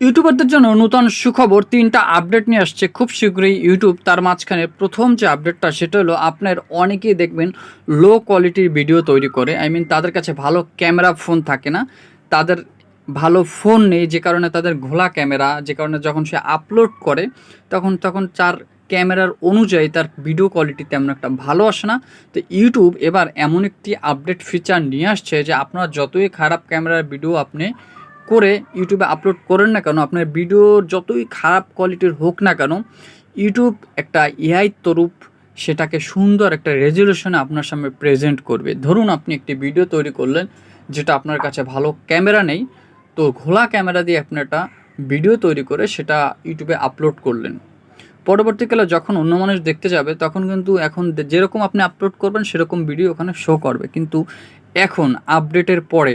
ইউটিউবারদের জন্য নতুন সুখবর তিনটা আপডেট নিয়ে আসছে। খুব শীঘ্রই ইউটিউব তার মাঝখানে প্রথম যে আপডেটটা, সেটা হলো আপনার অনেকেই দেখবেন লো কোয়ালিটির ভিডিও তৈরি করে। আই মিন তাদের কাছে ভালো ক্যামেরা ফোন থাকে না। তাদের ভালো ফোন নেই, যে কারণে তাদের ঘোলা ক্যামেরা যে কারণে যখন সে আপলোড করে, তখন তখন চার ক্যামেরার অনুযায়ী তার ভিডিও কোয়ালিটি তেমন একটা ভালো আসে না। তো ইউটিউব এবার এমন একটি আপডেট ফিচার নিয়ে আসছে যে আপনার যতই খারাপ ক্যামেরার ভিডিও আপনি করে ইউটিউবে আপলোড করেন না কেন, আপনার ভিডিও যতই খারাপ কোয়ালিটির হোক না কেন ইউটিউব একটা এআই তরূপ সেটাকে সুন্দর একটা রেজলিউশনে আপনার সামনে প্রেজেন্ট করবে। ধরুন আপনি একটি ভিডিও তৈরি করলেন, যেটা আপনার কাছে ভালো ক্যামেরা নেই, তো ঘোলা ক্যামেরা দিয়ে আপনি একটা ভিডিও তৈরি করে সেটা ইউটিউবে আপলোড করলেন। পরবর্তীকালে যখন অন্য মানুষ দেখতে যাবে, তখন কিন্তু এখন যেরকম আপনি আপলোড করবেন, সেরকম ভিডিও ওখানে শো করবে। কিন্তু এখন আপডেটের পরে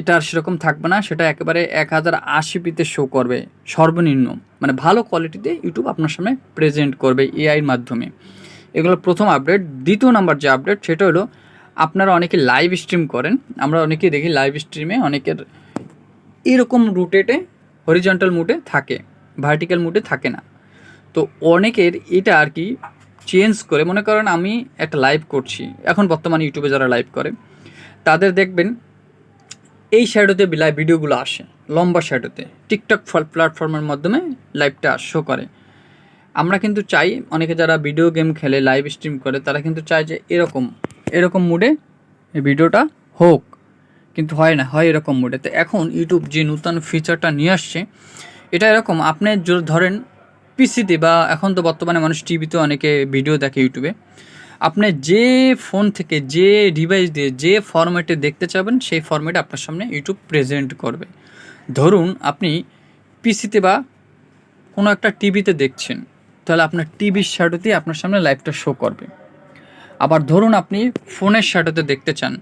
এটা আর সেরকম থাকবে না, সেটা একেবারে এক হাজার আশি পিতে শো করবে। সর্বনিম্ন। মানে ভালো কোয়ালিটিতে ইউটিউব আপনার সামনে প্রেজেন্ট করবে এআইয়ের মাধ্যমে। এগুলো প্রথম আপডেট দ্বিতীয় নাম্বার যে আপডেট সেটা হলো আপনারা অনেকে লাইভ স্ট্রিম করেন। আমরা অনেকেই দেখি লাইভ স্ট্রিমে অনেকের এরকম রুটেটে হরিজন্টাল মুডে থাকে ভার্টিক্যাল মুডে থাকে না। তো অনেকের এটা আর কি চেঞ্জ করে, মনে করেন আমি একটা লাইভ করছি। এখন বর্তমানে ইউটিউবে যারা লাইভ করে, তাদের দেখবেন এই শ্যাডোতে লাইভ ভিডিওগুলো আসে, লম্বা শ্যাডোতে টিকটক ফল প্ল্যাটফর্মের মাধ্যমে লাইভটা শো করে। আমরা কিন্তু চাই, অনেকে যারা ভিডিও গেম খেলে লাইভ স্ট্রিম করে, তারা কিন্তু চায় যে এরকম এরকম মুডে এই ভিডিওটা হোক। কিন্তু হয় না, হয় এরকম মুডে তো এখন ইউটিউব যে নূতন ফিচারটা নিয়ে আসছে, এটা এরকম, আপনি ধরেন পিসিতে বা এখন তো বর্তমানে মানুষ টিভিতে অনেকে ভিডিও দেখে ইউটিউবে আপনি যে ফোন থেকে যে ডিভাইস দিয়ে যে ফরম্যাটে দেখতে চাবেন, সেই ফরম্যাটে আপনার সামনে ইউটিউব প্রেজেন্ট করবে। ধরুন আপনি পিসিতে বা কোনো একটা টিভিতে দেখছেন, তাহলে আপনার টিভির শ্যাডোতেই আপনার সামনে লাইভটা শো করবে। আবার ধরুন আপনি ফোনের শ্যাডোতে দেখতে চান,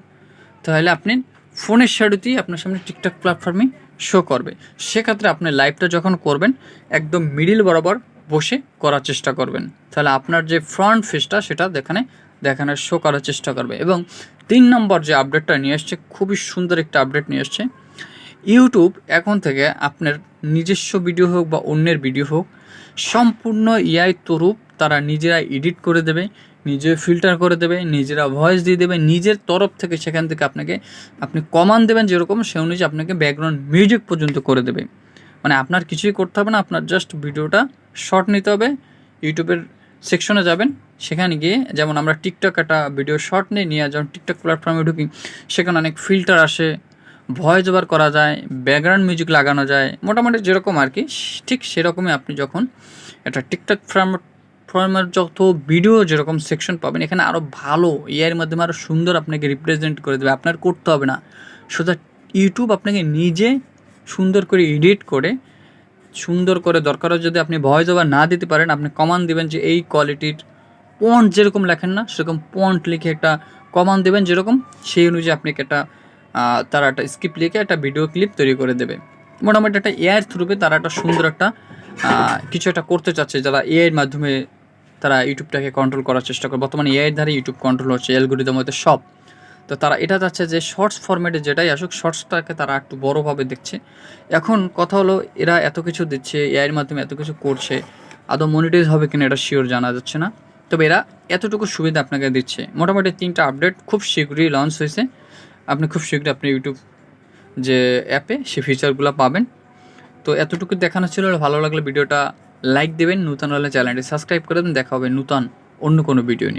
তাহলে আপনি ফোনের শ্যাডোতেই আপনার সামনে টিকটক প্ল্যাটফর্মে শো করবে। সেক্ষেত্রে আপনি লাইভটা যখন করবেন, একদম মিডিল বরাবর বসে করার চেষ্টা করবেন। তাহলে আপনার যে ফ্রন্ট ফেসটা সেটা দেখানে, দেখানোর শো করার চেষ্টা করবে। এবং তিন নম্বর যে আপডেটটা নিয়ে এসছে, খুবই সুন্দর একটা আপডেট নিয়ে এসছে। ইউটিউব এখন থেকে আপনার নিজস্ব ভিডিও হোক বা অন্যের ভিডিও হোক, সম্পূর্ণ এআই তরুপ তারা নিজেরা এডিট করে দেবে, নিজে ফিল্টার করে দেবে, নিজেরা ভয়েস দিয়ে দেবে, নিজের তরফ থেকে সেখান থেকে আপনাকে, আপনি কমান্ড দেবেন যেরকম, সে অনুযায়ী আপনাকে ব্যাকগ্রাউন্ড মিউজিক পর্যন্ত করে দেবে। মানে আপনার কিছুই করতে হবে না, আপনার জাস্ট ভিডিওটা শর্ট নিতে হবে। ইউটিউবের সেকশনে যাবেন। সেখানে গিয়ে যেমন আমরা টিকটক একটা ভিডিও শর্ট নিয়ে নিয়ে যখন টিকটক প্ল্যাটফর্মে ঢুকি, সেখানে অনেক ফিল্টার আসে, ভয়েস ওভার করা যায়, ব্যাকগ্রাউন্ড মিউজিক লাগানো যায়, মোটামুটি যেরকম আর কি, ঠিক সেরকমই আপনি যখন একটা টিকটক ফ্রাম, ফর্মের যত ভিডিও যেরকম সেকশন পাবেন, এখানে আরও ভালো, এআইয়ের মাধ্যমে আরও সুন্দর আপনাকে রিপ্রেজেন্ট করে দেবে, আপনার করতে হবে না। সোজা ইউটিউব আপনাকে নিজে সুন্দর করে এডিট করে সুন্দর করে দরকার যদি আপনি ভয়েস ওভার না দিতে পারেন, আপনি কমান্ড দিবেন যে এই কোয়ালিটির পন্ট যেরকম লেখেন না, সেরকম পন্ট লিখে একটা কমান্ড দেবেন যেরকম, সেই অনুযায়ী আপনাকে একটা তারা একটা স্ক্রিপ্ট লিখে একটা ভিডিও ক্লিপ তৈরি করে দেবে। মোটামুটি একটা এআইয়ের থ্রুপে তারা একটা সুন্দর একটা কিছু একটা করতে চাচ্ছে যারা এআইয়ের মাধ্যমে তারা ইউটিউবটাকে কন্ট্রোল করার চেষ্টা করে। বর্তমানে এআইয়ের ধারে ইউটিউব কন্ট্রোল হচ্ছে অ্যালগোরিদম হতে সব। তো তারা এটা চাচ্ছে যে শর্টস ফরম্যাটে যেটাই আসুক শর্টসটাকে তারা একটু বড়োভাবে দেখছে। এখন কথা হলো, এরা এত কিছু দিচ্ছে এআইয়ের মাধ্যমে এত কিছু করছে, আদৌ মনিটাইজ হবে কিনা এটা শিওর জানা যাচ্ছে না। তবে এরা এতটুকু সুবিধা আপনাকে দিচ্ছে। মোটামুটি তিনটা আপডেট খুব শীঘ্রই লঞ্চ হয়েছে। আপনি খুব শীঘ্রই আপনি ইউটিউব যে অ্যাপে সে ফিচারগুলো পাবেন। তো এতটুকু দেখানো ছিল, ভালো লাগলে ভিডিওটা লাইক দেবেন। নূতন হলে চ্যানেলটি সাবস্ক্রাইব করে দেবেন। দেখা হবে নূতন অন্য কোনো ভিডিও নিয়ে।